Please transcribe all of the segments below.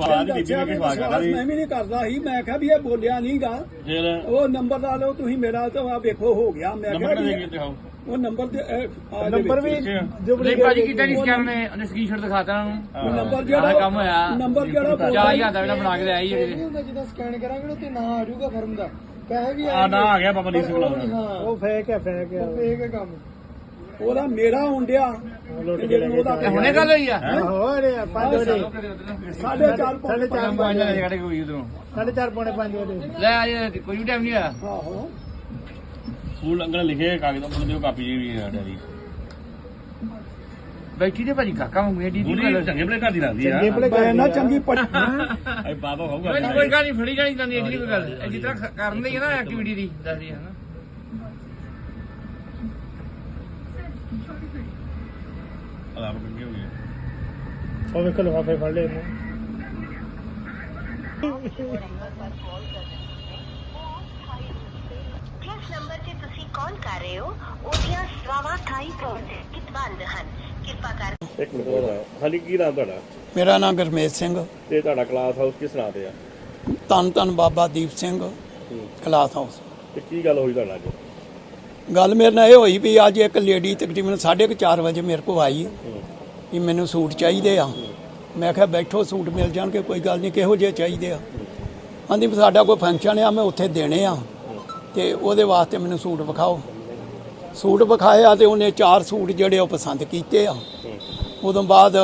ਸਵਾਲ ਦੀ ਬੀਬੀ ਨੇ ਕਿ ਸਵਾਲ ਕਰਦਾ ਸੀ ਮੈਂ ਵੀ ਨਹੀਂ ਕਰਦਾ ਸੀ। ਮੈਂ ਕਿਹਾ ਵੀ ਇਹ ਬੋਲਿਆ ਨਹੀਂਗਾ। ਫਿਰ? ਉਹ ਨੰਬਰ ਲਾ ਲਓ ਤੁਸੀਂ ਮੇਰਾ ਤਾਂ ਆ ਵੇਖੋ ਹੋ ਗਿਆ। ਮੈਂ ਨੰਬਰ ਕਿਹਾ ਦੇ ਵੀ ਕੇ ਦਿਖਾਓ ਉਹ ਨੰਬਰ ਦੇ ਨੰਬਰ ਵੀ ਨਹੀਂ ਭਾਜੀ ਕੀਤਾ ਨਹੀਂ ਸਕੈਨ ਨੇ ਉਹਨੇ ਸਕਰੀਨਸ਼ਾਟ ਦਿਖਾਤਾ ਉਹਨਾਂ। ਨੂੰ ਨੰਬਰ ਜਿਹੜਾ ਕੰਮ ਹੋਇਆ। ਨੰਬਰ ਜਿਹੜਾ ਚਾਰ ਬੋਲਦਾ ਹਜ਼ਾਰ ਦਾ ਵੇਲਾ ਬਣਾ ਕੇ ਲਿਆਈ ਜਿਹੜੇ ਜਦੋਂ ਸਕੈਨ ਕਰਾਂਗੇ ਤੇ ਨਾਂ ਆ ਜਾਊਗਾ ਫਰਮ ਦਾ। ਪੈਸੇ ਵੀ ਆ ਨਾ ਆ ਗਿਆ ਬਾਬਾ ਲਾਉਣਾ ਹਾਂ। ਉਹ ਫੇਕ ਹੈ ਫੇਕ ਹੈ। ਫੇਕ ਹੈ ਕੰਮ। ਉਹਦਾ ਮੇਰਾ ਹੁੰਦਿਆ ਹੁਣੇ ਗੱਲ ਹੋਈ ਆ? ਹੋਰ ਯਾਰ 5 ਵਜੇ। ਸਾਢੇ ਚਾਰ ਸਾਢੇ ਚਾਰ ਪੰਜ ਵਜੇ। ਉਧਰੋਂ। ਸਾਢੇ ਚਾਰ ਪੌਣੇ 5 ਵਜੇ। ਲੈ ਅੱਜ ਕੋਈ ਵੀ ਟਾਈਮ ਨਹੀਂ ਹੋਇਆ। ਆਹੋ। ਸਕੂਲ ਅੰਗਲ ਲਿਖੇ ਕਾਗਜ਼ਾਂ ਪਰ ਦਿਓ ਕਾਪੀ ਜੀ ਵੀ ਆ ਡੈਡੀ। ਬੈਠੀ ਤੇ ਭਾਜੀ ਕਾਕਾ ਮੰਗੂ ਏਡੀ ਦੀ ਗੱਲ। ਚੰਗੇ ਬਲੇ ਘਰ ਦੀ ਲੱਗਦੀ ਆ। ਚੰਗੇ ਭਲੇ ਨਾ ਚੰਗੀ ਪੜੀ ਆਏ ਬਾਬਾ ਹੋਊਗਾ। ਕੋਈ ਕੋਈ ਗੱਲ ਨਹੀਂ ਫੜੀ ਜਾਣੀ ਤਾਂ ਏਡੀ ਕੋਈ ਗੱਲ ਇਹ ਜਿਸ ਤਰ੍ਹਾਂ ਕਰਨ ਦੀ ਹੈ ਨਾ ਐਕਟੀਵਿਟੀ ਦੀ ਦੱਸਦੀ ਹੈ ਨਾ। ਆਪ ਹੋ ਗਏ। ਉਹ ਵੇਖ ਲਫਾਫੇ ਫੜ ਲਏ ਇਹਨੇ। ਜਿਸ ਨੰਬਰ ਤੇ ਤੁਸੀਂ ਕਾਲ ਕਰ ਰਹੇ ਹੋ ਉਹਦੀਆਂ ਸਵਾਵਾ ਥਾਈ ਪ੍ਰੋਜੈਕਟ ਬੰਦ ਹਨ। ਕਿਰਪਾ ਕਰਕੇ ਇੱਕ ਮਿੰਟ ਹੋਰ ਹਾਂਜੀ ਕੀ ਨਾਮ ਤੁਹਾਡਾ? ਮੇਰਾ ਨਾਮ ਗਰਮੇਸ਼ ਸਿੰਘ। ਤੇ ਤੁਹਾਡਾ ਕਲਾਸ ਹਾਊਸ ਕਿਸ ਨਾਂ ਤੇ ਆ? ਤਨ ਤਨ ਬਾਬਾ ਦੀਪ ਸਿੰਘ ਕਲਾਸ ਹਾਊਸ। ਤੇ ਕੀ ਗੱਲ ਹੋਈ ਤੁਹਾਡਾ ਅੱਜ? ਗੱਲ ਮੇਰੇ ਨਾਲ ਇਹ ਹੋਈ ਵੀ ਅੱਜ ਇੱਕ ਲੇਡੀ ਤਕਰੀਬਨ 4:30 ਵਜੇ ਮੇਰੇ ਕੋਲ ਆਈ ਵੀ ਮੈਨੂੰ ਸੂਟ ਚਾਹੀਦੇ ਆ। ਮੈਂ ਕਿਹਾ ਬੈਠੋ, ਸੂਟ ਮਿਲ ਜਾਣਗੇ, ਕੋਈ ਗੱਲ ਨਹੀਂ, ਕਿਹੋ ਜਿਹੇ ਚਾਹੀਦੇ ਆ। ਆਂਦੀ ਵੀ ਸਾਡਾ ਕੋਈ ਫੰਕਸ਼ਨ ਆ, ਮੈਂ ਉੱਥੇ ਦੇਣੇ ਆ। ਤੇ ਉਹਦੇ ਵਾਸਤੇ ਮੈਨੂੰ ਸੂਟ ਵਿਖਾਓ। ਸੂਟ ਵਿਖਾਇਆ ਆ ਤੇ ਉਹਨੇ ਚਾਰ ਸੂਟ ਜਿਹੜੇ ਉਹ ਪਸੰਦ ਕੀਤੇ ਆ। ਉਦੋਂ ਬਾਅਦ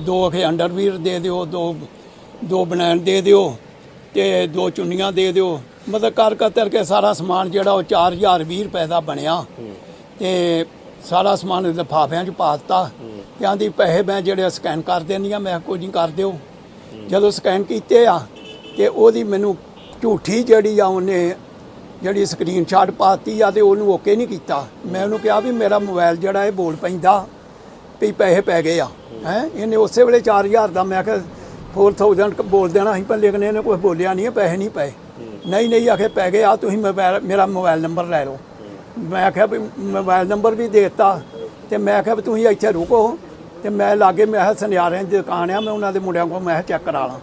ਦੋ ਅਖੇ ਅੰਡਰਵੀਰ ਦੇ ਦਿਓ, ਦੋ ਦੋ ਬਨੈਣ ਦੇ ਦਿਓ। ਤੇ ਦੋ ਚੁੰਨੀਆਂ ਦੇ ਦਿਓ। ਮਤਲਬ ਕਰ ਕਤਰ ਕੇ ਸਾਰਾ ਸਮਾਨ ਜਿਹੜਾ ਉਹ 4020 ਰੁਪਏ ਦਾ ਬਣਿਆ। ਤੇ ਸਾਰਾ ਸਮਾਨ ਲਿਫਾਫਿਆਂ 'ਚ ਪਾ ਦਿੱਤਾ। ਤੇ ਆਂਦੀ ਪੈਸੇ ਮੈਂ ਜਿਹੜੇ ਸਕੈਨ ਕਰ ਦੇਣੀ ਆ, ਮੈਂ ਕੋਈ ਨਹੀਂ ਕਰ ਦਿਓ। ਜਦੋਂ ਸਕੈਨ ਕੀਤੇ ਆ, ਤੇ ਉਹਦੀ ਮੈਨੂੰ ਝੂਠੀ ਜਿਹੜੀ ਆ ਉਹਨੇ ਜਿਹੜੀ ਸਕਰੀਨਸ਼ਾਟ ਪਾਤੀ ਆ ਤੇ ਉਹਨੂੰ ਓਕੇ ਨਹੀਂ ਕੀਤਾ। ਮੈਂ ਉਹਨੂੰ ਕਿਹਾ ਵੀ ਮੇਰਾ ਮੋਬਾਈਲ ਜਿਹੜਾ ਇਹ ਬੋਲ ਪੈਂਦਾ ਵੀ ਪੈਸੇ ਪੈ ਗਏ ਆ। ਹੈ? ਇਹਨੇ ਉਸੇ ਵੇਲੇ 4000 ਦਾ ਮੈਂ ਕਿਹਾ 4000 ਬੋਲ ਦੇਣਾ ਸੀ ਪਰ ਲੇਕਿਨ ਇਹਨੇ ਕੁਝ ਬੋਲਿਆ ਨਹੀਂ ਪੈਸੇ ਨਹੀਂ ਪਏ। ਨਹੀਂ ਨਹੀਂ ਆਖੇ ਪੈ ਗਏ ਆ ਤੁਸੀਂ ਮੋਬਾਈਲ ਮੇਰਾ ਮੋਬਾਈਲ ਨੰਬਰ ਲੈ ਲਓ। ਮੈਂ ਕਿਹਾ ਵੀ ਮੋਬਾਈਲ ਨੰਬਰ ਵੀ ਦੇ ਦਿੱਤਾ ਤੇ ਮੈਂ ਕਿਹਾ ਵੀ ਤੁਸੀਂ ਇੱਥੇ ਰੁਕੋ। ਤੇ ਮੈਂ ਲਾਗੇ ਮੈਂ ਸੁਨਿਆਰਿਆਂ ਦੀ ਦੁਕਾਨ ਆ ਮੈਂ ਉਹਨਾਂ ਦੇ ਮੁੰਡਿਆਂ ਕੋਲ ਮੈਂ ਚੈੱਕ ਕਰਾ ਲਾਂ।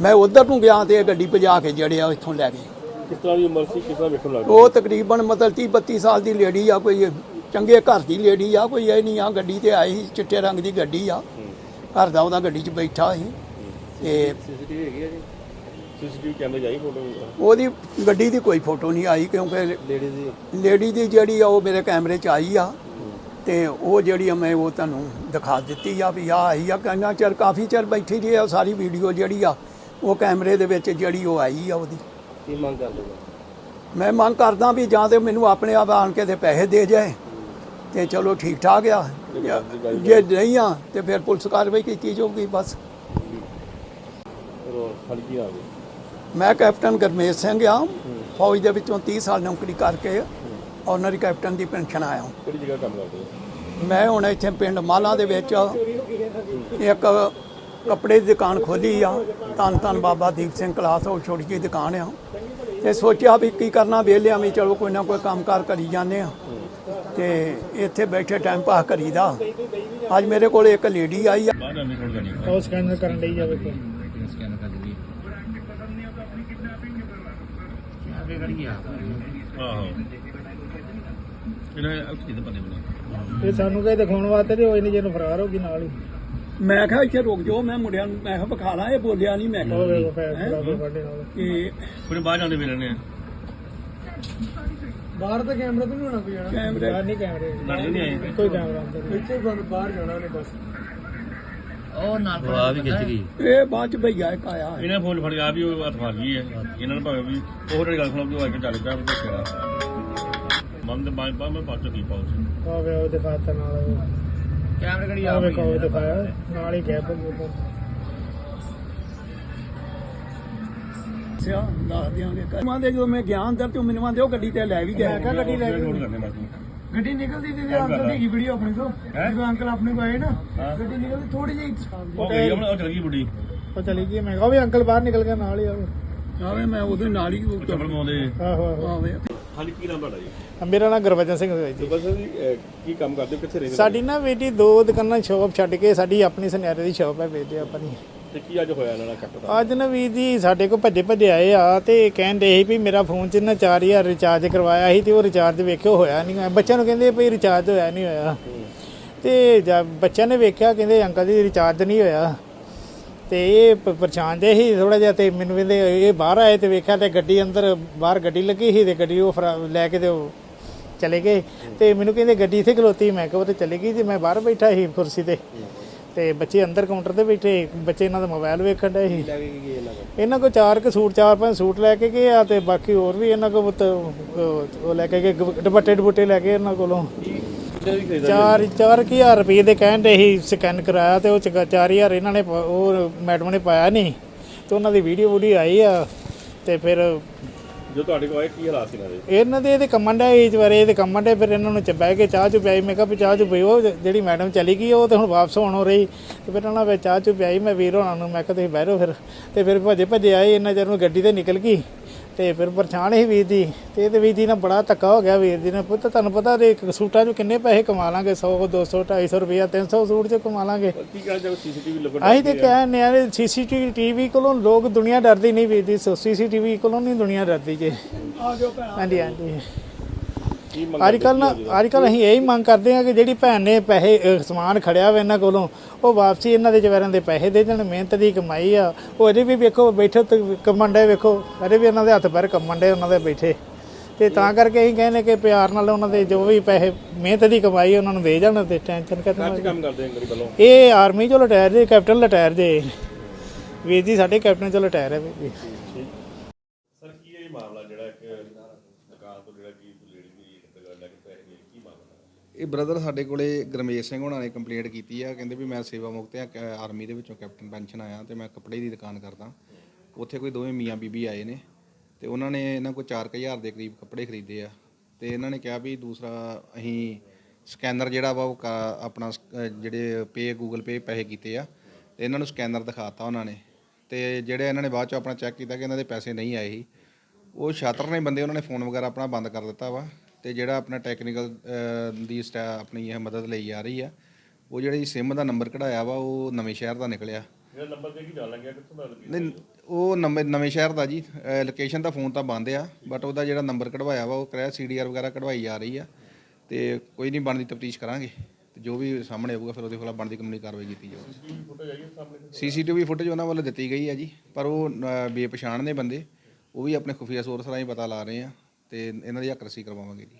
ਮੈਂ ਉਧਰ ਨੂੰ ਗਿਆ ਤੇ ਇਹ ਗੱਡੀ ਭਜਾ ਕੇ ਜਿਹੜੇ ਆ ਇੱਥੋਂ ਲੈ ਗਏ। ਕਿਸ ਤਰ੍ਹਾਂ ਦੀ ਉਮਰ ਸੀ ਕਿਸ ਤਰ੍ਹਾਂ ਵੇਖਣ ਲੱਗ ਉਹ ਤਕਰੀਬਨ ਮਤਲਬ 30 32 ਸਾਲ ਦੀ ਲੇਡੀ ਆ ਕੋਈ ਚੰਗੇ ਘਰ ਦੀ ਲੇਡੀ ਆ ਕੋਈ ਇਹ ਨਹੀਂ ਆ ਗੱਡੀ ਤੇ ਆਈ ਸੀ, ਚਿੱਟੇ ਰੰਗ ਦੀ ਗੱਡੀ ਆ। ਘਰ ਦਾ ਉਹਦਾ ਗੱਡੀ 'ਚ ਬੈਠਾ ਸੀ। ਤੇ ਸੀਸੀਟੀਵੀ ਹੈਗੀ ਆ ਜੀ? ਸੀਸੀਟੀਵੀ ਕੈਮਰੇ ਜਾਈ ਫੋਟੋ ਉਹਦੀ ਗੱਡੀ ਦੀ ਕੋਈ ਫੋਟੋ ਨਹੀਂ ਆਈ ਕਿਉਂਕਿ ਲੇਡੀ ਦੀ? ਲੇਡੀ ਦੀ ਜਿਹੜੀ ਆ ਉਹ ਮੇਰੇ ਕੈਮਰੇ 'ਚ ਆਈ ਆ ਤੇ ਉਹ ਜਿਹੜੀ ਆ ਮੈਂ ਉਹ ਤੁਹਾਨੂੰ ਦਿਖਾ ਦਿੱਤੀ ਆ ਵੀ ਆ ਆਈ ਆ। ਕਿੰਨਾ ਚਿਰ ਕਾਫੀ ਚਿਰ ਬੈਠੀ ਰਹੀ ਆ ਸਾਰੀ ਵੀਡੀਓ ਜਿਹੜੀ ਆ ਉਹ ਕੈਮਰੇ ਦੇ ਵਿੱਚ ਜਿਹੜੀ ਉਹ ਆਈ ਆ ਉਹਦੀ। ਕੀ ਮੰਗ ਕਰਦੇ ਹੋ? ਮੈਂ ਮੰਗ ਕਰਦਾ ਵੀ ਜਾਂ ਤੇ ਮੈਨੂੰ ਆਪਣੇ ਆਪ ਆਣ ਕੇ ਤੇ ਪੈਸੇ ਦੇ ਜਾਏ ਤੇ ਚਲੋ ਠੀਕ ਠਾਕ ਆ। ਜੇ ਨਹੀਂ ਆ ਤੇ ਫਿਰ ਪੁਲਿਸ ਕਾਰਵਾਈ ਕੀਤੀ ਜਾਊਗੀ ਬਸ। ਹਲਕੀ ਆ ਗਈ। ਮੈਂ ਕੈਪਟਨ ਗਰਮੇਸ਼ ਸਿੰਘ ਆ। ਫੌਜ ਦੇ ਵਿੱਚੋਂ 30 ਸਾਲ ਨੌਕਰੀ ਕਰਕੇ ਆਨਰੀ ਕੈਪਟਨ ਦੀ ਪੈਨਸ਼ਨ ਆਇਆ ਕਿਹੜੀ ਜਗ੍ਹਾ ਕੰਮ ਕਰਦੇ ਹੋ? ਮੈਂ ਹੁਣ ਇੱਥੇ ਪਿੰਡ ਮਾਲਾ ਦੇ ਵਿੱਚ ਇੱਕ ਕੱਪੜੇ ਦੀ ਦੁਕਾਨ ਖੋਲੀ ਆ। ਧੰਨ ਧੰਨ ਬਾਬਾ ਦੀਪ ਸਿੰਘ ਕਲਾਸ ਉਹ ਛੋਟੀ ਜਿਹੀ ਦੁਕਾਨ ਆ। ਤੇ ਸੋਚਿਆ ਵੀ ਕੀ ਕਰਨਾ ਵਿਹਲਿਆਂ ਵੀ ਚਲੋ ਕੋਈ ਨਾ ਕੋਈ ਕੰਮਕਾਰ ਕਰੀ ਜਾਂਦੇ ਆ। ਤੇ ਇੱਥੇ ਬੈਠੇ ਟਾਈਮ ਪਾਸ ਕਰੀਦਾ। ਅੱਜ ਮੇਰੇ ਕੋਲ ਇੱਕ ਲੇਡੀ ਆਈ ਆ। ਬਾਹਰ ਥੋੜੀ ਜਾਨੀ ਉਹ ਸਕੈਨਰ ਕਰਨ ਲਈ ਜਾਵੇ ਕੋਈ ਆਹੋ। ਇਹਨਾਂ ਅਲਕੀ ਦੇ ਬੰਦੇ ਬਣੇ ਇਹ ਸਾਨੂੰ ਕਹੇ ਦਿਖਾਉਣ ਵਾਸਤੇ ਤੇ ਹੋਏ ਨਹੀਂ ਜਿਹਨੂੰ ਫਰਾਰ ਹੋ ਗਈ ਨਾਲ ਹੀ। ਮੈਂ ਕਿਹਾ ਇੱਥੇ ਰੁਕ ਜਾਓ ਮੈਂ ਮੁੰਡਿਆਂ ਨੂੰ ਮੈਂ ਕਿਹਾ ਵਿਖਾ ਲਾਂ ਇਹ ਬੋਲਿਆ ਨਹੀਂ ਮੈਂ ਉਹ ਕਿਹਾ ਫੈਸਲਾ ਫੜੇ ਨਾਲ। ਕਿ ਕੋਈ ਬਾਹਰ ਜਾਂਦੇ ਵੇਲੇ ਨੇ ਬਾਹਰ ਤਾਂ ਕੈਮਰਾ ਤੇ ਨਹੀਂ ਹੋਣਾ ਕੋਈ ਜਾਣਾ। ਕੈਮਰੇ ਬਾਹਰ ਨਹੀਂ ਕੈਮਰੇ। ਨਹੀਂ ਆਈ ਕੋਈ ਕੈਮਰਾ ਅੰਦਰ ਇੱਥੇ ਬਾਹਰ ਜਾਣਾ ਨੇ ਬਸ। ਉਹ ਨਾਲ ਬੜਾ ਵੀ ਖਿੱਚ ਗਈ। ਇਹ ਬਾਅਦ ਚ ਭਈਆ ਇੱਕ ਆਇਆ। ਇਹਨੇ ਫੋਨ ਫੜ ਗਿਆ ਵੀ ਉਹ ਅਥਵਾ ਗਈ ਹੈ। ਇਹਨਾਂ ਨੂੰ ਭਾਵੇਂ ਵੀ ਉਹ ਜਿਹੜੀ ਗੱਲ ਸੁਣੋ ਕਿ ਉਹ ਆ ਕੇ ਚੱਲ ਪਿਆ ਉਹ ਦੇਖਿਆ। ਮਨ ਦੇ ਬਾਈ ਬਾਈ ਮੈਂ ਪੱਟ ਕੀ ਪਾਉਸ ਆ ਵੇ ਉਹ ਦਿਖਾਤਾ ਨਾਲ ਉਹ। ਕੈਮਰੇ ਕੜੀ ਆ ਆ ਵੇਖੋ ਉਹ ਦਿਖਾਇਆ ਨਾਲ ਹੀ ਗੈਪ ਹੋ ਗਿਆ ਸਿਆ ਦੱਸ ਦਿਆਂਗੇ। ਕਰਮਾਂ ਦੇ ਜਦੋਂ ਮੈਂ ਗਿਆ ਅੰਦਰ ਤੇ ਮੈਨੂੰ ਆਂਦੇ ਉਹ ਗੱਡੀ ਤੇ ਲੈ ਵੀ ਗਿਆ ਮੈਂ ਕਿਹਾ ਗੱਡੀ ਲੈ ਨੋਟ ਗਈ ਕਰਨੇ ਮੈਂ ਤੂੰ ਗੱਡੀ ਨਿਕਲਦੀ ਤੇ ਅੰਕਲ ਦੀ ਵੀਡੀਓ ਆਪਣੇ ਤੋਂ? ਜਦੋਂ ਅੰਕਲ ਆਪਣੇ ਕੋ ਆਏ ਨਾ। ਗੱਡੀ ਨਿਕਲਦੀ ਥੋੜੀ ਜਿਹੀ ਉਹ ਗਈ ਉਹ ਚਲ ਗਈ ਬੁੱਢੀ। ਉਹ ਚਲੀ ਗਈ ਮੈਂ ਕਿਹਾ ਵੀ ਅੰਕਲ ਬਾਹਰ ਨਿਕਲ ਗਿਆ ਨਾਲ ਹੀ ਆਵੇ ਆਵੇ ਮੈਂ ਉਹਦੇ ਨਾਲ ਹੀ ਉਹ ਚੱਪਲ ਮਾਉਂਦੇ ਆਹੋ ਆਹੋ। ਆਵੇ। ਹਾਂਜੀ ਕੀ ਨਾਮ ਤੁਹਾਡਾ ਜੀ? ਮੇਰਾ ਨਾਮ ਗੁਰਬਚਨ ਸਿੰਘ ਹੈ ਜੀ। ਬਸ ਜੀ ਕੀ ਕੰਮ ਕਰਦੇ ਹੋ? ਕਿੱਥੇ ਰਹਿੰਦੇ ਸਾਡੀ ਨਾ ਬੇਟੀ ਦੋ ਦੁਕਾਨਾਂ ਸ਼ਾਪ ਛੱਡ ਕੇ ਸਾਡੀ ਆਪਣੀ ਸੁਨਿਆਰੇ ਦੀ ਸ਼ਾਪ ਹੈ ਬੇਟੇ ਆਪਣੀ। ਤੇ ਕੀ ਅੱਜ ਹੋਇਆ ਇਹਨਾਂ ਦਾ ਕੱਟ ਅੱਜ ਨਾ ਵੀਰ ਜੀ ਸਾਡੇ ਕੋਲ ਭੱਜੇ ਭੱਜੇ ਆਏ ਆ ਤੇ ਕਹਿੰਦੇ ਸੀ ਵੀ ਮੇਰਾ ਫੋਨ 'ਚ ਨਾ 4000 ਰਿਚਾਰਜ ਕਰਵਾਇਆ ਸੀ ਤੇ ਉਹ ਰਿਚਾਰਜ ਵੇਖਿਓ ਹੋਇਆ ਨਹੀਂ ਬੱਚਿਆਂ ਨੂੰ ਕਹਿੰਦੇ ਵੀ ਰਿਚਾਰਜ ਹੋਇਆ ਨਹੀਂ ਹੋਇਆ। ਤੇ ਜਦ ਬੱਚਿਆਂ ਨੇ ਵੇਖਿਆ, ਕਹਿੰਦੇ ਅੰਕਲ ਜੀ ਰਿਚਾਰਜ ਨਹੀਂ ਹੋਇਆ। ਤੇ ਇਹ ਪਰੇਸ਼ਾਨ ਜੇ ਸੀ ਥੋੜਾ ਜਿਹਾ ਤੇ ਮੈਨੂੰ ਕਹਿੰਦੇ ਇਹ ਬਾਹਰ ਆਏ ਤੇ ਵੇਖਿਆ ਤੇ ਗੱਡੀ ਅੰਦਰ ਬਾਹਰ ਗੱਡੀ ਲੱਗੀ ਸੀ ਤੇ ਗੱਡੀ ਉਹ ਫਰਾ- ਲੈ ਕੇ ਤੇ ਉਹ ਚਲੇ ਗਏ। ਤੇ ਮੈਨੂੰ ਕਹਿੰਦੇ ਗੱਡੀ ਇੱਥੇ ਖਲੋਤੀ। ਮੈਂ ਕਿਹਾ ਉਹ ਤੇ ਚਲੇ ਗਈ ਤੇ ਮੈਂ ਬਾਹਰ ਬੈਠਾ ਸੀ ਕੁਰਸੀ ਤੇ। ਤੇ ਬੱਚੇ ਅੰਦਰ ਕਾਊਂਟਰ ਤੇ ਬੈਠੇ ਬੱਚੇ ਇਹਨਾਂ ਦਾ ਮੋਬਾਈਲ ਵੇਖਣ ਡਏ ਸੀ। ਇਹਨਾਂ ਕੋ ਚਾਰ ਕੁ ਸੂਟ ਚਾਰ ਪੰਜ ਸੂਟ ਲੈ ਕੇ ਗਏ ਆ ਤੇ ਬਾਕੀ ਹੋਰ ਵੀ ਇਹਨਾਂ ਕੋ ਉਹ ਲੈ ਕੇ ਗਏ ਦੁਪੱਟੇ ਦੁਪੱਟੇ ਲੈ ਕੇ ਇਹਨਾਂ ਕੋਲੋਂ। ਚਾਰ ਚਾਰ ਕੁ ਹਜ਼ਾਰ ਰੁਪਏ ਦੇ ਕਹਿਣ ਦੇ ਸੀ ਸਕੈਨ ਕਰਾਇਆ ਤੇ ਉਹ 'ਚ 4000 ਇਹਨਾਂ ਨੇ ਉਹ ਮੈਡਮ ਨੇ ਪਾਇਆ ਨਹੀਂ। ਤੇ ਉਹਨਾਂ ਦੀ ਵੀਡੀਓ ਵੀਡੀਓ ਆਈ ਆ ਤੇ ਫਿਰ ਜੋ ਤੁਹਾਡੇ ਕੋਲ ਆਏ, ਕੀ ਹਾਲਾਤ ਸੀ ਇਹਨਾਂ ਦੇ? ਇਹਨਾਂ ਦੇ ਇਹਦੇ ਕੰਮਾਂ ਦਾ ਇਸ ਵਾਰੇ ਇਹਦੇ ਕੰਮਣ ਦੇ ਫਿਰ ਇਹਨਾਂ ਨੂੰ ਚ ਕੇ ਚਾਹ ਚੁ ਪਿਆਈ। ਮੈਂ ਕਿਹਾ ਵੀ ਚਾਹ ਚੁ ਪੀਓ ਜਿਹੜੀ ਮੈਡਮ ਚਲੀ ਗਈ, ਉਹ ਤੇ ਹੁਣ ਵਾਪਸ ਹੋਣ ਹੋ ਰਹੀ। ਤੇ ਫਿਰ ਉਹਨਾਂ ਵਿੱਚ ਚਾਹ ਚੁ ਪਿਆਈ, ਮੈਂ ਵੀਰ ਹੋਣਾ ਨੂੰ, ਮੈਂ ਕਿਹਾ ਤੁਸੀਂ ਬਹਿਰੋ ਫਿਰ। ਤੇ ਫਿਰ ਭੱਜੇ ਭੱਜੇ ਆਏ ਇਹਨਾਂ ਚਿਰ ਨੂੰ ਗੱਡੀ ਤੇ ਨਿਕਲ ਗਈ। ਤੇ ਫਿਰ ਪਰੇਸ਼ਾਨ ਸੀ ਵੀਰ ਜੀ ਤੇ ਇਹਦੇ ਵੀਰ ਜੀ ਨਾਲ ਬੜਾ ਧੱਕਾ ਹੋ ਗਿਆ ਵੀਰ ਜੀ ਨੇ। ਪੁੱਤ ਤੁਹਾਨੂੰ ਪਤਾ ਦੇ ਸੂਟਾਂ 'ਚ ਕਿੰਨੇ ਪੈਸੇ ਕਮਾ ਲਾਂਗੇ 100 200 250 ਰੁਪਇਆ 300 ਸੂਟ 'ਚ ਕਮਾ ਲਾਂਗੇ। ਕੀ ਕਹਿੰਦੇ ਜਦੋਂ ਸੀਸੀਟੀਵੀ ਲੱਗਣ ਅਸੀਂ ਤੇ ਕਹਿੰਦੇ ਆ? ਸੀਸੀਟੀਵੀ ਟੀਵੀ ਕੋਲੋਂ ਲੋਕ ਦੁਨੀਆ ਡਰਦੀ ਨਹੀਂ ਵੀਰ ਜੀ ਸੀਸੀਟੀਵੀ ਕੋਲੋਂ ਨਹੀਂ ਦੁਨੀਆ ਡਰਦੀ ਜੇ। ਹਾਂਜੀ ਹਾਂਜੀ। ਅੱਜ ਕੱਲ ਨਾ ਅੱਜ ਕੱਲ ਅਸੀਂ ਇਹੀ ਮੰਗ ਕਰਦੇ ਹਾਂ ਕਿ ਜਿਹੜੀ ਭੈਣ ਨੇ ਪੈਸੇ ਸਮਾਨ ਖੜਿਆ ਵਾ ਇਹਨਾਂ ਕੋਲੋਂ ਉਹ ਵਾਪਸੀ ਇਹਨਾਂ ਦੇ ਜਵਾਰਾਂ ਦੇ ਪੈਸੇ ਦੇ ਦੇਣ ਮਿਹਨਤ ਦੀ ਕਮਾਈ ਆ। ਉਹ ਅਜੇ ਵੀ ਵੇਖੋ ਬੈਠੇ ਤੇ ਕੰਮਣ ਡੇ ਵੇਖੋ ਅਜੇ ਵੀ ਇਹਨਾਂ ਦੇ ਹੱਥ ਪੈਰ ਕੰਮਣ ਡੇ ਉਹਨਾਂ ਦੇ ਬੈਠੇ। ਤੇ ਤਾਂ ਕਰਕੇ ਅਸੀਂ ਕਹਿੰਦੇ ਕਿ ਪਿਆਰ ਨਾਲ ਉਹਨਾਂ ਦੇ ਜੋ ਵੀ ਪੈਸੇ ਮਿਹਨਤ ਦੀ ਕਮਾਈ ਉਹਨਾਂ ਨੂੰ ਦੇ ਜਾਣ ਤੇ ਟੈਨਸ਼ਨ ਕੰਮ ਕਰਦੇ ਅੰਗਰੀ ਵੱਲੋਂ ਇਹ ਆਰਮੀ ਚੋਂ ਰਿਟਾਇਰ ਜੇ ਕੈਪਟਨ ਰਿਟਾਇਰ ਜੇ। ਵੀਰ ਜੀ ਸਾਡੇ ਕੈਪਟਨ ਚੋਂ ਰਿਟਾਇਰ ਹੈ ਵੀਰ ਜੀ ਸਰ ਕੀ ਇਹ ਮਾਮਲਾ ਜਿਹੜਾ ਇੱਕ ਦੁਕਾਨ ਤੋਂ ਜਿਹੜਾ ਕੀ ਲੇਡੀ ਦੀ ਦੁਕਾਨ ਲੈ ਕੇ ਪੈਸੇ ਗਏ ਕੀ ਮਾਮਲਾ ਇਹ ਬ੍ਰਦਰ ਸਾਡੇ ਕੋਲੇ ਗਰਮੇਸ਼ ਸਿੰਘ ਹੋਣਾ ਨੇ ਕੰਪਲੇਂਟ ਕੀਤੀ ਆ, ਕਹਿੰਦੇ ਵੀ ਮੈਂ ਸੇਵਾ ਮੁਕਤ ਆ, ਕ- ਆਰਮੀ ਦੇ ਵਿੱਚੋਂ ਕੈਪਟਨ ਪੈਨਸ਼ਨ ਆਇਆ ਤੇ ਮੈਂ ਕੱਪੜੇ ਦੀ ਦੁਕਾਨ ਕਰਦਾ। ਉੱਥੇ ਕੋਈ ਦੋਵੇਂ ਮੀਆਂ ਬੀਬੀ ਆਏ ਨੇ ਤੇ ਉਹਨਾਂ ਨੇ ਇਹਨਾਂ ਕੋਲ 4000 ਦੇ ਕਰੀਬ ਕੱਪੜੇ ਖਰੀਦੇ ਆ ਤੇ ਇਹਨਾਂ ਨੇ ਕਿਹਾ ਵੀ ਦੂਸਰਾ ਅਸੀਂ ਸਕੈਨਰ ਜਿਹੜਾ ਵਾ ਉਹ ਕਾ- ਆਪਣਾ ਸਕ ਅਹ ਜਿਹੜੇ ਪੇ ਗੂਗਲ ਪੇ ਪੈਸੇ ਕੀਤੇ ਆ ਤੇ ਇਹਨਾਂ ਨੂੰ ਸਕੈਨਰ ਦਿਖਾਤਾ ਉਹਨਾਂ ਨੇ ਤੇ ਜਿਹੜੇ ਇਹਨਾਂ ਨੇ ਬਾਅਦ ਚ ਆਪਣਾ ਚੈੱਕ ਕੀਤਾ ਕਿ ਇਹਨਾਂ ਦੇ ਪੈਸੇ ਨਹੀਂ ਆਏ ਸੀ, ਉਹ ਛਾਤਰ ਨੇ ਬੰਦੇ ਉਹਨਾਂ ਨੇ ਫੋਨ ਵਗੈਰਾ ਆਪਣਾ ਬੰਦ ਕਰ ਦਿੱਤਾ ਵਾ। ਤੇ ਜਿਹੜਾ ਆਪਣਾ ਟੈਕਨੀਕਲ ਦੀ ਸਟਾ ਆਪਣੀ ਇਹ ਮਦਦ ਲਈ ਜਾ ਰਹੀ ਆ ਉਹ ਜਿਹੜੀ ਸਿਮ ਦਾ ਨੰਬਰ ਕਢਾਇਆ ਵਾ ਉਹ ਨਵੇਂ ਸ਼ਹਿਰ ਦਾ ਨਿਕਲਿਆ। ਜਿਹੜਾ ਨੰਬਰ ਦੇ ਕੀ ਜਾਣ ਲੱਗਿਆ ਕਿੱਥੋਂ ਦਾ ਲੱਗੀ ਨਹੀਂ ਉਹ ਨੰਬਰ ਨਵੇਂ ਸ਼ਹਿਰ ਦਾ ਜੀ। ਲੋਕੇਸ਼ਨ ਤਾਂ ਫੋਨ ਤਾਂ ਬੰਦ ਆ ਬਟ ਉਹਦਾ ਜਿਹੜਾ ਨੰਬਰ ਕਢਵਾਇਆ ਵਾ ਉਹ ਕਰਿਆ ਸੀਡੀਆਰ ਵਗੈਰਾ ਕਢਵਾਈ ਜਾ ਰਹੀ ਆ ਤੇ ਕੋਈ ਨਹੀਂ ਬਣਦੀ ਤਫਤੀਸ਼ ਕਰਾਂਗੇ। ਤੇ ਜੋ ਵੀ ਸਾਹਮਣੇ ਆਊਗਾ ਫਿਰ ਉਹਦੇ ਖਿਲਾਫ ਬਣਦੀ ਕਾਨੂੰਨੀ ਕਾਰਵਾਈ ਕੀਤੀ ਜਾਊਗੀ ਸੀਸੀਟੀਵੀ ਫੁਟੇਜ ਉਹਨਾਂ ਵੱਲੋਂ ਦਿੱਤੀ ਗਈ ਹੈ ਜੀ ਪਰ ਉਹ ਬੇਪਛਾਣ ਨੇ ਬੰਦੇ। ਉਹ ਵੀ ਆਪਣੇ ਖੁਫੀਆ ਸੋਰਸ ਰਾਹੀਂ ਪਤਾ ਲਾ ਰਹੇ ਆ। ਤੇ ਇਹਨਾਂ ਦੀ ਹੱਕ ਰਸੀ ਕਰਵਾਵਾਂਗੇ ਜੀ